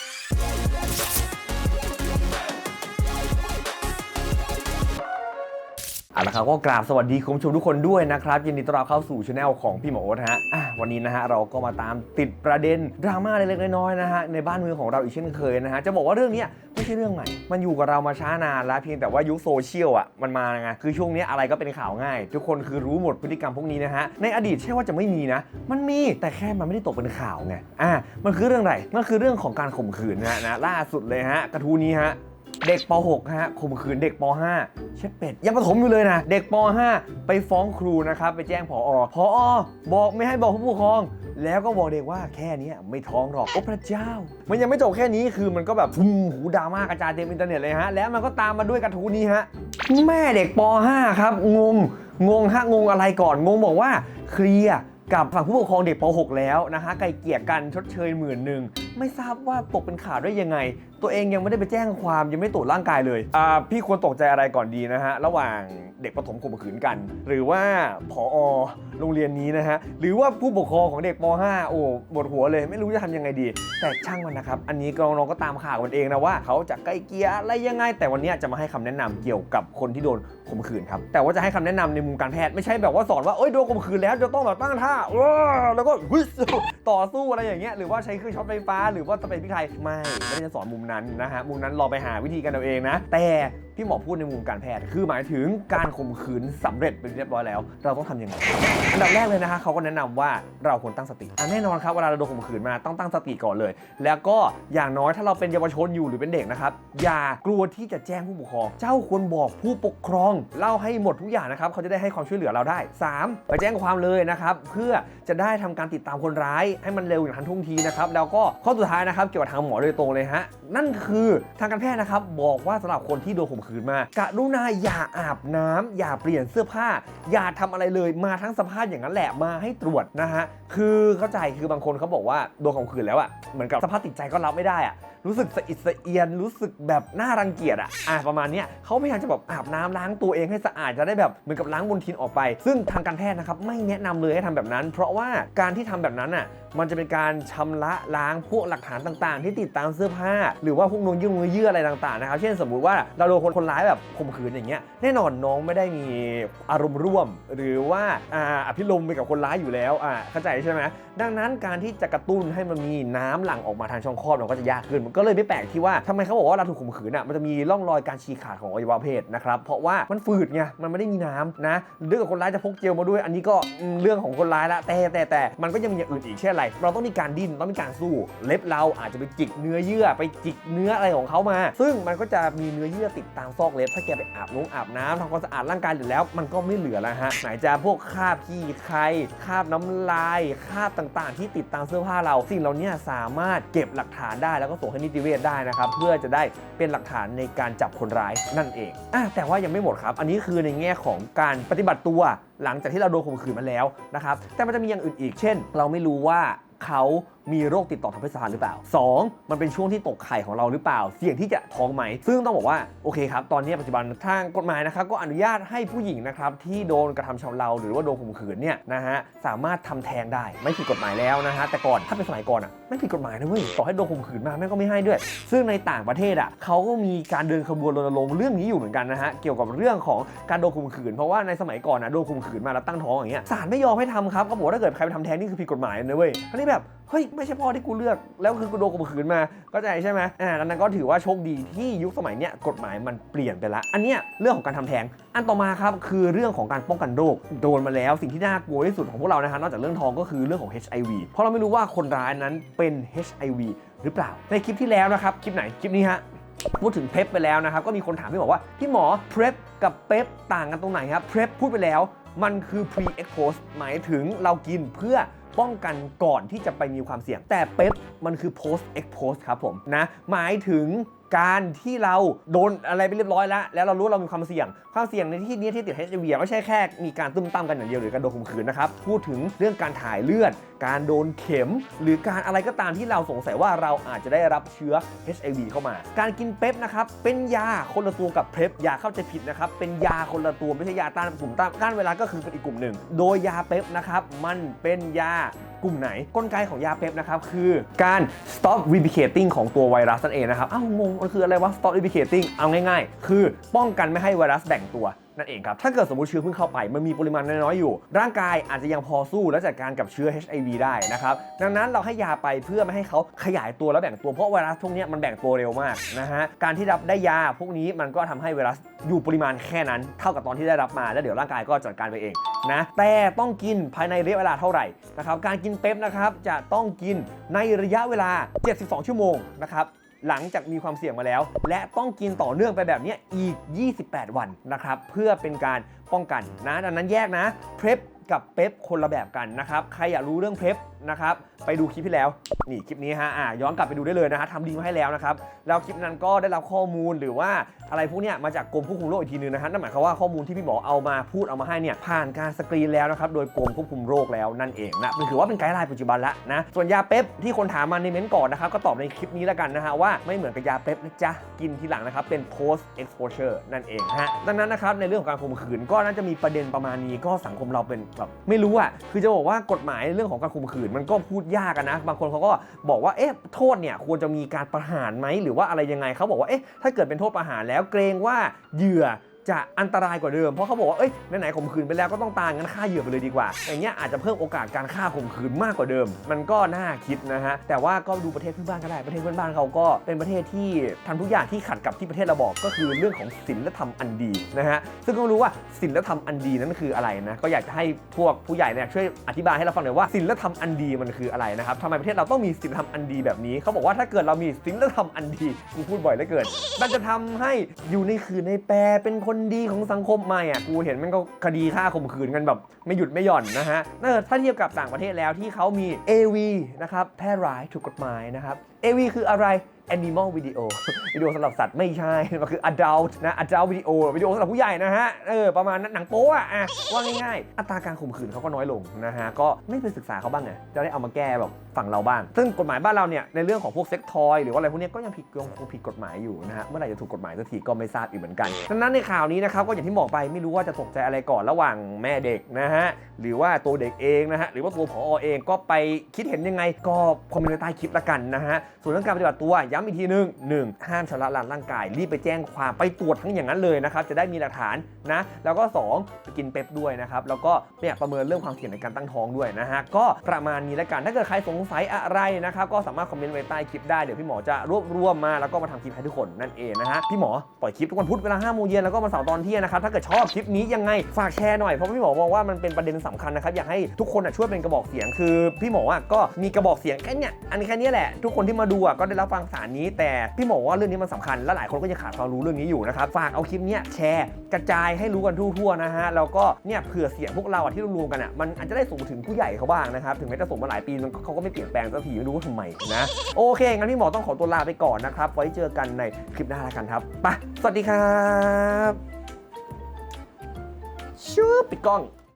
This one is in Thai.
Yeah, yeah, yeah. เอาละครับก็กราบสวัสดีคุณผู้ชมทุกคนด้วยนะครับ ยินดีต้อนรับเข้าสู่ช anel ของพี่หมอโอ๊ตฮะอะวันนี้นะฮะเราก็มาตามติดประเด็นดราม่าเล็กๆน้อยๆนะฮะในบ้านเมืองของเราอีกเช่นเคยนะฮะจะบอกว่าเรื่องเนี้ยไม่ใช่เรื่องใหม่ มันอยู่กับเรามาช้านานแล้วเพียงแต่ว่ายุคโซเชียลอะมันมาไงคือช่วงนี้อะไรก็เป็นข่าวง่าย ทุกคนคือรู้หมดพฤติกรรมพวกนี้นะฮะในอดีตใช่ว่าจะไม่มีนะ มันมีแต่แค่มันไม่ได้ตกเป็นข่าวไงอะมันคือเรื่องอะไรมันคือเรื่องของการข่มขืนนะฮะนะล่าสุดเลยฮะกระทู้นี้ฮะ เด็กป .6 ฮะข่มขืนเด็กป .5 เช็ดเป็ดยังประถมอยู่เลยนะ เด็กป .5 ไปฟ้องครูนะครับ ไปแจ้งผอผอบอกไม่ให้บอกผู้ปกครอง แล้วก็บอกเด็กว่าแค่นี้ไม่ท้องหรอก โอ้พระเจ้า มันยังไม่จบแค่นี้คือมันก็แบบพุ่งหูดราม่ากระจายเต็มอินเทอร์เน็ตเลยฮะ แล้วมันก็ตามมาด้วยกระทู้นี้ฮะ แม่เด็กป .5 ครับงงงงฮะงงอะไรก่อนงงบอกว่าเคลียร์กับฝั่งผู้ปกครองเด็กป .6 แล้วนะฮะไกลเกลี่ยกันชดเชยหมื่นหนึ่ง ไม่ทราบว่าตกเป็นข่าวได้ยังไง ตัวเองยังไม่ได้ไปแจ้งความยังไม่ตรวจร่างกายเลยอ่าพี่ควรตกใจอะไรก่อนดีนะฮะ ระหว่างเด็กประถมข่มขืนกัน หรือว่าผอโรงเรียนนี้นะฮะ หรือว่าผู้ปกครองของเด็กป .5 โอ้ปวดหัวเลย ไม่รู้จะทำยังไงดี แต่ช่างมันนะครับ อันนี้ก็น้องๆก็ตามข่าวกันเองนะว่าเขาจะไกล้เกลี่ยอะไรยังไง แต่วันนี้จะมาให้คำแนะนำเกี่ยวกับคนที่โดนข่มขืนครับ แต่ว่าจะให้คำแนะนำในมุมการแพทย์ไม่ใช่แบบว่าสอนว่าเอ้ยโดนข่มขืนแล้วจะต้องแบบตั้งท่าแล้วก็ฮึ ต่อสู้อะไรอย่างเงี้ยหรือว่าใช้เครื่องช็อตไฟฟ้า หรือว่าสเปรย์พริกไทยไม่ไม่ได้จะสอนมุมนั้นนะฮะมุมนั้นลองไปหาวิธีกันเอาเองนะ แต่ พี่หมอพูดในมุมการแพทย์ คือหมายถึงการข่มขืนสำเร็จเป็นเรียบร้อยแล้ว เราต้องทำยังไง อันดับแรกเลยนะคะเขาก็แนะนำว่าเราควรตั้งสติแน่นอนครับเวลาเราโดนข่มขืนมาต้องตั้งสติก่อนเลย แล้วก็อย่างน้อยถ้าเราเป็นเยาวชนอยู่หรือเป็นเด็กนะครับอย่ากลัวที่จะแจ้งผู้ปกครอง เจ้าควรบอกผู้ปกครองเล่าให้หมดทุกอย่างนะครับเขาจะได้ให้ความช่วยเหลือเราได้ 3. ไปแจ้งความเลยนะครับเพื่อจะได้ทำการติดตามคนร้ายให้มันเร็วอย่างทันท่วงทีนะครับแล้วก็ข้อสุดท้ายนะครับเกี่ยวกับทางหมอโดยตรงเลยฮะนั่นคือทางการแพทย์นะครับบอกว่าสำหรับคนที่โดนข่มขืนมากรุณาอย่าอาบน้ำอย่าเปลี่ยนเสื้อผ้า อย่าทำอะไรเลยมาทั้งสภาพอย่างนั้นแหละมาให้ตรวจนะฮะคือเข้าใจคือบางคนเขาบอกว่าโดนข่มขืนแล้วอะเหมือนกับสภาพติดใจก็รับไม่ได้อะ รู้สึกสะอิดสะเอียน รู้สึกแบบน่ารังเกียจอะอะประมาณเนี้ยเขาพยายามจะแบบอาบน้ำล้างตัวเองให้สะอาดจะได้แบบเหมือนกับล้างมลทินออกไป ซึ่งทางการแพทย์นะครับไม่แนะนำเลยให้ทำแบบนั้น เพราะว่าการที่ทำแบบนั้นอะมันจะเป็นการชำระล้างพวกหลักฐานต่างๆ ที่ติดตามเสื้อผ้า หรือว่าพวกนงยื่งมือเยื่ออะไรต่างๆนะครับ เช่นสมมุติว่าเราโดนคนคนร้ายแบบข่มขืนอย่างเงี้ยแน่นอนน้องไม่ได้มีอารมณ์ร่วม หรือว่าอ่าอภิรมไปกับคนร้ายอยู่แล้วอ่าเข้าใจใช่ไหมดังนั้นการที่จะกระตุ้นให้มันมีน้ำหลั่งออกมาทางช่องคลอดมันก็จะยากขึ้นก็เลยไม่แปลกที่ว่าทำไมเขาบอกว่าเราถูกข่มขืนอะมันจะมีร่องรอยการฉีกขาดของอวัยวะเพศนะครับเพราะว่ามันฝืดไงมันไม่ได้มีน้ำนะหรือกับคนร้ายจะพกเจลมาด้วย อันนี้ก็เรื่องของคนร้ายละแต่แต่แต่มันก็ยังมีอย่างอื่นอีกเช่นอะไร เราต้องมีการดิ้นต้องมีการสู้ เล็บเราอาจจะไปจิกเนื้อเยื่อไปจิกเนื้ออะไรของเขามา ซึ่งมันก็จะมีเนื้อเยื่อติดตามซอกเล็บ ถ้าแกไปอาบน้ำอาบน้ำทำความสะอาดร่างกายเสร็จแล้ว มันก็ไม่เหลือแล้วฮะไหนจะพวกคราบขี้ใครคราบน้ำลายคราบต่างๆ ที่ติดตามเสื้อผ้าเรา สิ่งเหล่านี้สามารถเก็บหลักฐานได้แล้วก็ส่งให้นิติเวชได้นะครับ เพื่อจะได้เป็นหลักฐานในการจับคนร้ายนั่นเองอะแต่ว่ายังไม่หมดครับ อันนี้คือในแง่ของการปฏิบัติตัวหลังจากที่เราโดนข่มขืนมาแล้วนะครับ แต่มันจะมีอย่างอื่นอีก เช่น เราไม่รู้ว่าเขา มีโรคติดต่อทางเพศสัมพันธ์หรือเปล่า 2. มันเป็นช่วงที่ตกไข่ของเราหรือเปล่า เสี่ยงที่จะท้องไหม ซึ่งต้องบอกว่าโอเคครับ ตอนนี้ปัจจุบันทางกฎหมายนะครับก็อนุญาตให้ผู้หญิงนะครับที่โดนกระทำชำเรา หรือว่าโดนข่มขืนเนี่ยนะฮะสามารถทำแท้งได้ไม่ผิดกฎหมายแล้วนะฮะแต่ก่อนถ้าเป็นสมัยก่อนอะไม่ผิดกฎหมายนะเว้ยต่อให้โดนข่มขืนมาแม่งก็ไม่ให้ด้วย ซึ่งในต่างประเทศอะเขาก็มีการเดินขบวนรณรงค์เรื่องนี้อยู่เหมือนกันนะฮะเกี่ยวกับเรื่องของการโดนข่มขืน เพราะว่าในสมัยก่อนนะโดนข่มขืนมาแล้วตั้งท้องอย่างเงี้ยศาลไม่ยอมให้ทำครับก็บอกว่าถ้าเกิดใครไปทำแท้งนี่คือผิดกฎหมายนะเว้ยอันนี้แบบเฮ้ยไม่ใช่พ่อที่กูเลือก แล้วคือกูโดนข่มขืนมาก็ใจใช่ไหมอ่าดังนั้นก็ถือว่าโชคดีที่ยุคสมัยเนี้ยกฎหมายมันเปลี่ยนไปละ อันเนี้ยเรื่องของการทำแท้ง อันต่อมาครับคือเรื่องของการป้องกันโรคโดนมาแล้วสิ่งที่น่ากลัวที่สุดของพวกเรานะฮะนอกจากเรื่องทองก็คือเรื่องของ HIV เพราะเราไม่รู้ว่าคนร้ายนั้นเป็น HIV หรือเปล่า ในคลิปที่แล้วนะครับคลิปไหนคลิปนี้ฮะพูดถึงเพ p ไปแล้วนะครับ ก็มีคนถามพี่บอกว่า พี่หมอ PrEP กับ PrEP ต่างกันตรงไหนครับ PrEP พูดไปแล้ว มันคือ pre expose หมายถึงเรากินเพื่อ ป้องกันก่อนที่จะไปมีความเสี่ยง แต่เป๊ปมันคือ post expose ครับผมนะหมายถึงการที่เราโดนอะไรไปเรียบร้อยแล้ว แล้วเรารู้เรามีความเสี่ยง ความเสี่ยงในที่นี้ที่ติด HIV ไม่ใช่แค่มีการตุ้มตั้มกันอย่างเดียวหรือการโดนข่มขืนนะครับ พูดถึงเรื่องการถ่ายเลือด การโดนเข็ม หรือการอะไรก็ตามที่เราสงสัยว่าเราอาจจะได้รับเชื้อ HIV เข้ามา การกินเป๊ปนะครับ เป็นยาคนละตัวกับเพปอย่าเข้าใจผิดนะครับ เป็นยาคนละตัวไม่ใช่ยาต้านกลุ่มต้านต้านไวรัสก็คือเป็นอีกกลุ่มหนึ่ง โดยยาเป๊ปนะครับ มันเป็นยา กลุ่มไหน กลไกของยาเป๊ปนะครับคือการ stop replicating ของตัวไวรัสนั่นเองนะครับอ้าวงงมันคืออะไรวะ stop replicating เอาง่ายๆ คือป้องกันไม่ให้ไวรัสแบ่งตัว นั่นเองครับถ้าเกิดสมมติเชื้อเพิ่งเข้าไป มันมีปริมาณน้อยๆอยู่ ร่างกายอาจจะยังพอสู้และจัดการกับเชื้อ HIV ได้นะครับดังนั้นเราให้ยาไปเพื่อไม่ให้เขาขยายตัวและแบ่งตัวเพราะไวรัสพวกนี้มันแบ่งตัวเร็วมากนะฮะการที่รับได้ยาพวกนี้มันก็ทำให้ไวรัสอยู่ปริมาณแค่นั้น เท่ากับตอนที่ได้รับมาแล้วเดี๋ยวร่างกายก็จัดการไปเองนะแต่ต้องกินภายในระยะเวลาเท่าไหร่นะครับการกินเป๊ปนะครับจะต้องกินในระยะเวลา 72 ชั่วโมงนะครับ หลังจากมีความเสี่ยงมาแล้ว และต้องกินต่อเนื่องไปแบบนี้อีก 28 วันนะครับ เพื่อเป็นการป้องกันนะดังนั้นแยกนะเพลฟกับเป๊ปคนละแบบกันนะครับ ใครอยากรู้เรื่องเพล นะครับ ไปดูคลิปที่แล้ว นี่คลิปนี้ฮะอะย้อนกลับไปดูได้เลยนะฮะทำลิงก์มาให้แล้วนะครับ แล้วคลิปนั้นก็ได้รับข้อมูลหรือว่าอะไรพวกเนี้ยมาจากกรมควบคุมโรคอีกทีนึงนะฮะนั่นหมายความว่าข้อมูลที่พี่หมอเอามาพูดเอามาให้เนี่ยผ่านการสกรีนแล้วนะครับโดยกรมควบคุมโรคแล้วนั่นเองนะมันถือว่าเป็นไกด์ไลน์ปัจจุบันละนะส่วนยาเป๊ปที่คนถามมาในเม้นต์ก่อนนะครับก็ตอบในคลิปนี้แล้วกันนะฮะว่าไม่เหมือนกับยาเป๊ปนะจ๊ะกินทีหลังนะครับเป็น post exposure นั่นเองฮะดังนั้นนะครับในเรื่องของการข่มขืนก็น่าจะมีประเด็นประมาณนี้ก็สังคมเราเป็นแบบไม่รู้อะคือจะบอกว่ากฎหมายเรื่องของการข่มขืนมันก็พูดยากนะ บางคนเขาก็บอกว่าเอ๊ะโทษเนี่ยควรจะมีการประหารไหมหรือว่าอะไรยังไงเขาบอกว่าเอ๊ะถ้าเกิดเป็นโทษประหารแล้วเกรงว่าเหยื่อ จะอันตรายกว่าเดิม เพราะเขาบอกว่า เอ้ย ไหนๆข่มขืนไปแล้วก็ต้องตายงั้นฆ่าเหยื่อไปเลยดีกว่า อย่างเงี้ยอาจจะเพิ่มโอกาสการฆ่าข่มขืนมากกว่าเดิม มันก็น่าคิดนะฮะ แต่ว่าก็ดูประเทศเพื่อนบ้านก็ได้ ประเทศเพื่อนบ้านเขาก็เป็นประเทศที่ทำทุกอย่างที่ขัดกับที่ประเทศเราบอก ก็คือเรื่องของศีลธรรมอันดีนะฮะ ซึ่งก็รู้ว่าศีลธรรมอันดีนั้นคืออะไรนะ ก็อยากจะให้พวกผู้ใหญ่เนี่ยช่วยอธิบายให้เราฟังหน่อยว่าศีลธรรมอันดีมันคืออะไรนะครับทำไมประเทศเราต้องมีศีลธรรมอันดีแบบนี้เขาบอกว่าถ้าเกิดเรามีศีลธรรมอันดีกูพูดบ่อยเหลือเกิน มันจะทำให้อยู่ในคือในแปรเป็นคนดีของสังคมไม่อะกูเห็นมันก็คดีฆ่าข่มขืนกันแบบไม่หยุดไม่หย่อนนะฮะถ้าเทียบกับต่างประเทศแล้วที่เขามี AV นะครับแพร่ร้ายถูกกฎหมายนะครับ AV คืออะไร Animal Video วิดีโอสำหรับสัตว์ไม่ใช่ มันคือ Adult นะ Adult Video วิดีโอสำหรับผู้ใหญ่นะฮะ เออ ประมาณนั้นหนังโป๊อะอะว่าง่ายๆ อัตราการข่มขืนเขาก็น้อยลงนะฮะ ก็ไม่ไปศึกษาเขาบ้างไงจะได้เอามาแก้แบบ ฝั่งเราบ้าง ซึ่งกฎหมายบ้านเราเนี่ยในเรื่องของพวกเซ็กทอยหรือว่าอะไรพวกนี้ก็ยังผิดยังคงผิดกฎหมายอยู่นะฮะเมื่อไหร่จะถูกกฎหมายสักทีก็ไม่ทราบอีกเหมือนกันดังนั้นในข่าวนี้นะครับก็อย่างที่บอกไปไม่รู้ว่าจะตกใจอะไรก่อนระหว่างแม่เด็กนะฮะหรือว่าตัวเด็กเองนะฮะหรือว่าตัวผอเองก็ไปคิดเห็นยังไง ก็คอมเมนต์ใต้คลิปละกันนะฮะส่วนเรื่องการปฏิบัติตัวย้ำอีกทีนึงหนึ่งห้ามชำระล้างร่างกายรีบไปแจ้งความไปตรวจทั้งอย่างนั้นเลยนะครับจะได้มีหลักฐานนะแล้วก็ 2 ไปกินเป๊ปด้วยนะครับแล้วก็เนี่ยประเมินเรื่องความเสี่ยงในการตั้งท้องด้วยนะฮะก็ประมาณนี้ละกันถ้าเกิดใครสงสัยอะไรนะครับก็สามารถคอมเมนต์ไว้ใต้คลิปได้เดี๋ยวพี่หมอจะรวบรวมมาแล้วก็มาทำคลิปให้ทุกคนนั่นเองนะฮะพี่หมอปล่อยคลิปทุกวันพุธเวลา5โมงเย็นแล้วก็วันเสาร์ตอนเที่ยงนะครับถ้าเกิดชอบคลิปนี้ยังไงฝากแชร์หน่อยเพราะพี่หมอมองว่ามันเป็นประเด็นสำคัญนะครับอยากให้ทุกคนช่วยเป็นกระบอกเสียงคือ พี่หมออก็มีกระบอกเสียงแค่เนี้ยอันนี้แค่นี้แหละทุกคนที่มาดูอะก็ได้รับฟังสารนี้ แต่พี่หมอว่าเรื่องนี้มันสำคัญและหลายคนก็ยังขาดความรู้เรื่องนี้อยู่นะครับฝากเอาคลิปนี้แชร์กระจายให้รู้กันทั่วๆนะฮะแล้วก็เนี่ยเผื่อเสียงพวกเราที่รวมๆกันอะมันอาจจะได้ส่งถึงผู้ใหญ่เขาบ้างนะครับถึงแม้จะส่งมาหลายปีมันเขาก็ไม่เปลี่ยนแปลงสักทีไม่รู้ว่าทำไมนะ โอเค งั้นพี่หมอต้องขอตัวลาไปก่อนนะครับ ไว้เจอกันในคลิปหน้าแล้วกันครับไปสวัสดีครับ ชูปิดกล้อง